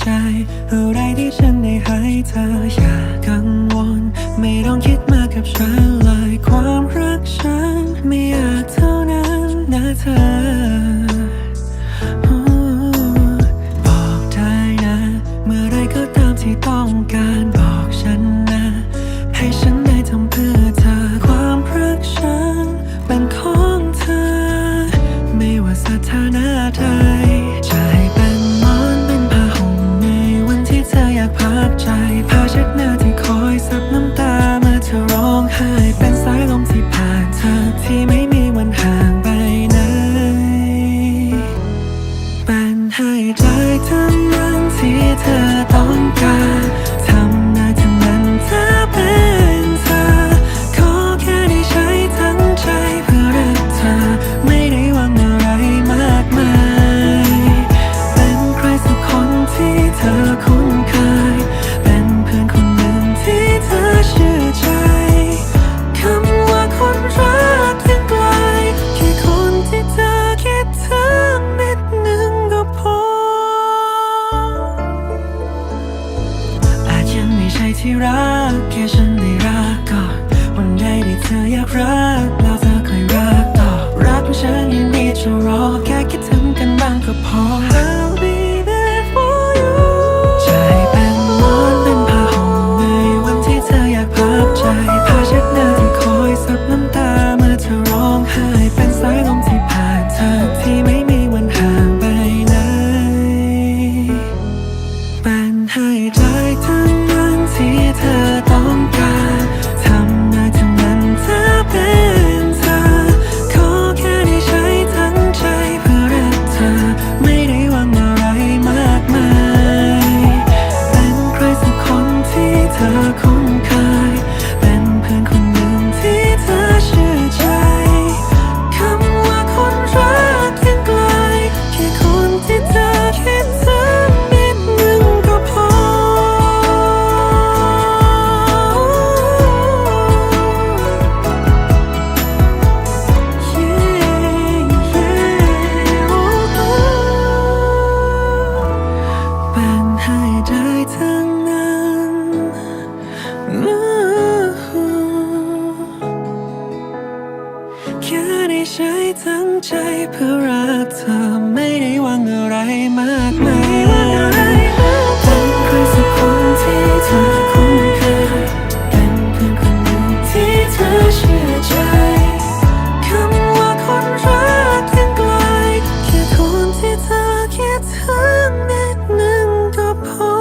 ใจ อะไรที่ฉันได้ให้เธออย่ากังวล ไม่ต้องคิดมากกับฉันเลยความรักฉัน ไม่อยากเท่านั้นนะเธอบอกได้นะเมื่อไรก็ตามที่ต้องการบอกฉันนะ ให้ฉันได้ทำเพื่อเธอความรักฉันเป็นของเธอ ไม่ว่าสถาน อคุ้นเคย เป็นเพื่อนคนหนึ่งที่เธอเชื่อใจคำว่าคนรักยังไกลแค่คนที่เธอคิดถึงนิดนึงก็พอ อาจยังไม่ใช่ที่รักแค่ฉันได้รักก่อนวันใดที่เธออยากรักแล้วเธอเคยรักต่อรักของฉันยินดีจะรอแค่คิดถึงกันบ้างก็พอ เธอคุ้นเคย เป็นเพื่อนคนหนึ่งที่เธอเชื่อใจ คำว่าคนรักยังไกลแค่คนที่เธอคิดถึงนิดนึงก็พอเป็นให้ได้ ใช้ทั้งใจเพื่อรักเธอไม่ได้หวังอะไรมากมายเป็นใครสักคนที่เธอคุ้นเคยเป็นเพื่อนคนหนึ่งที่เธอเชื่อใจคำว่าคนรักยังไกลแค่คนที่เธอคิดถึงนิดหนึ่งก็พอ